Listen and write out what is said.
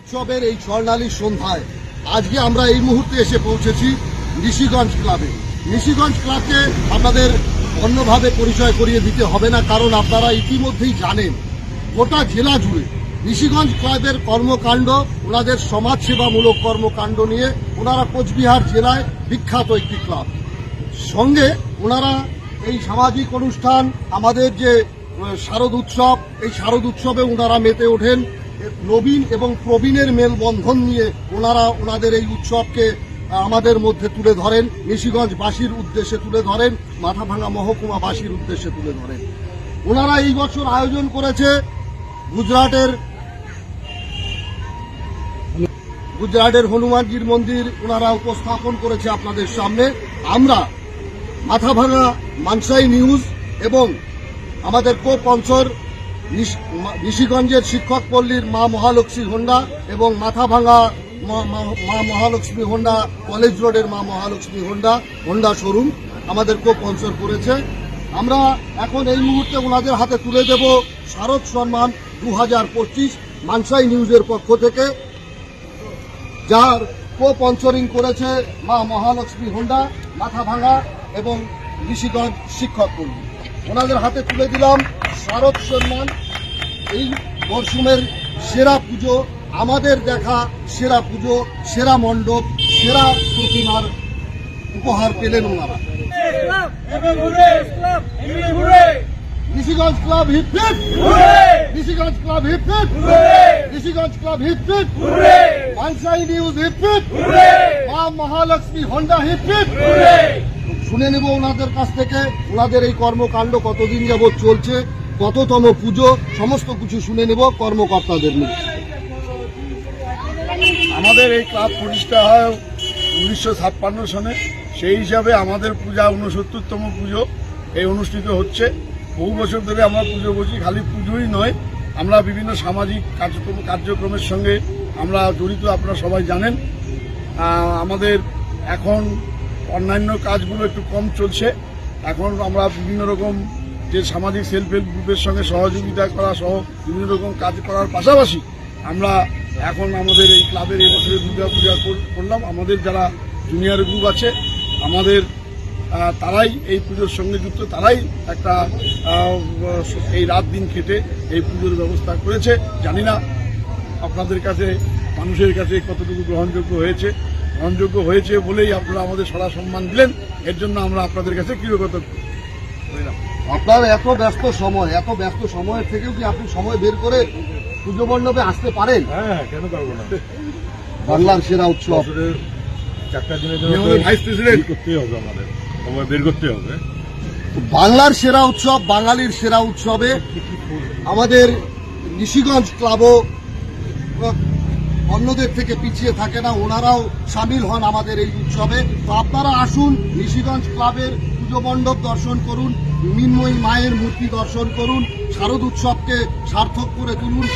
উৎসবের এই স্বর্ণালী সন্ধ্যায় আজকে আমরা এই মুহূর্তে এসে পৌঁছেছি নিশিগঞ্জ ক্লাবে। নিশিগঞ্জ ক্লাবকে আপনাদের অন্যভাবে পরিচয় করিয়ে দিতে হবে না, কারণ আপনারা ইতিমধ্যেই জানেন, গোটা জেলা জুড়ে নিশিগঞ্জ ক্লাবের কর্মকাণ্ড, ওনাদের সমাজসেবামূলক কর্মকাণ্ড নিয়ে ওনারা কোচবিহার জেলায় বিখ্যাত একটি ক্লাব। সঙ্গে ওনারা এই সামাজিক অনুষ্ঠান, আমাদের যে শারদ উৎসব, এই শারদ উৎসবে ওনারা মেতে ওঠেন। নবীন এবং প্রবীণের মেলবন্ধন নিয়ে ওনারা ওনাদের এই উৎসবকে আমাদের মধ্যে তুলে ধরেন। নিশিগঞ্জবাসীর উদ্দেশ্যে তুলে ধরেন মাথাভাঙা মহকুমাবাসীর উদ্দেশ্যে তুলে ধরেন। ওনারা এই বছর আয়োজন করেছে গুজরাটের গুজরাটের হনুমানজির মন্দির ওনারা উপস্থাপন করেছে আপনাদের সামনে। আমরা মাথাভাঙা মানসাই নিউজ এবং আমাদের কো পঞ্চর ঋষিগঞ্জের শিক্ষক পল্লীর মা মহালক্ষ্মী হোন্ডা এবং মাথাভাঙা মা- মহালক্ষ্মী হোন্ডা কলেজ রোডের মা মহালক্ষ্মী হোন্ডা হোন্ডা শোরুম আমাদের কো পঞ্চর করেছে। আমরা এখন এই মুহূর্তে ওনাদের হাতে তুলে দেব শারদ সম্মান দু হাজার পঁচিশ মানসাই নিউজের পক্ষ থেকে, যার কো পঞ্চরিং করেছে মা মহালক্ষ্মী হোন্ডা মাথা ভাঙা এবং ঋষিগঞ্জ শিক্ষক কর্মী ওনাদের হাতে তুলে দিলাম শারদ সম্মান, এই মরশুমের সেরা পুজো, আমাদের দেখা সেরা পুজো, সেরা মণ্ডপ, সেরা প্রতিমার উপহার পেলেন ওনারা! Rishiganj club hit Rishiganj club hit Rishiganj club Hooray! মানসাই নিউজ হিট মা মহালক্ষ্মী হন্ডা Hooray! শুনে নেব ওনাদের কাছ থেকে। ওনাদের এই কর্মকাণ্ড কতদিন যাবৎ চলছে, কততম পুজো, সমস্ত কিছু শুনে নেব কর্মকর্তাদের আমাদের এই ক্লাব প্রতিষ্ঠা হয় উনিশশো ছাপ্পান্ন সনে। সেই হিসাবে আমাদের পূজা উনসত্তরতম পুজো এই অনুষ্ঠিত হচ্ছে। বহু বছর ধরে আমরা পুজো বসি খালি পুজোই নয়। আমরা বিভিন্ন সামাজিক কার্যক্রম কার্যক্রমের সঙ্গে আমরা জড়িত, আপনারা সবাই জানেন। আমাদের এখন অন্যান্য কাজগুলো একটু কম চলছে। এখন আমরা বিভিন্ন রকম যে সামাজিক সেলফ হেল্প গ্রুপের সঙ্গে সহযোগিতা করা সহ বিভিন্ন রকম কাজ করার পাশাপাশি আমরা এখন আমাদের এই ক্লাবের এই বছরের দুর্গা পূজা করলাম। আমাদের যারা জুনিয়র গ্রুপ আছে, আমাদের তারাই এই পুজোর সঙ্গে যুক্ত, তারাই একটা এই রাত দিন খেটে এই পুজোর ব্যবস্থা করেছে। জানি না আপনাদের কাছে, মানুষের কাছে কতটুকু গ্রহণযোগ্য হয়েছে। গ্রহণযোগ্য হয়েছে বলেই আপনারা আমাদের সরা সম্মান দিলেন। এর জন্য আমরা আপনাদের কাছে কৃতজ্ঞ। আপনার এত ব্যস্ত সময় এত ব্যস্ত সময়ের থেকেও কি আপনি সময় বের করে পুজো মণ্ডপে আসতে পারেন? হ্যাঁ কেন পারব না? বাংলার সেরা উৎসব। বছরের চারটা দিনের জন্য ভাইস প্রেসিডেন্ট করতেই হবে আমাদের। সময় বের করতে হবে। বাংলার সেরা উৎসব বাঙালির সেরা উৎসবে আমাদের নিশিগঞ্জ ক্লাবও অন্যদের থেকে পিছিয়ে থাকে না, ওনারাও সামিল হন আমাদের এই উৎসবে। তো আপনারা আসুন, নিশিগঞ্জ ক্লাবের পুজো মণ্ডপ দর্শন করুন, মিন্ময়ী মায়ের মূর্তি দর্শন করুন, শারদ উৎসবকে সার্থক করে তুলুন।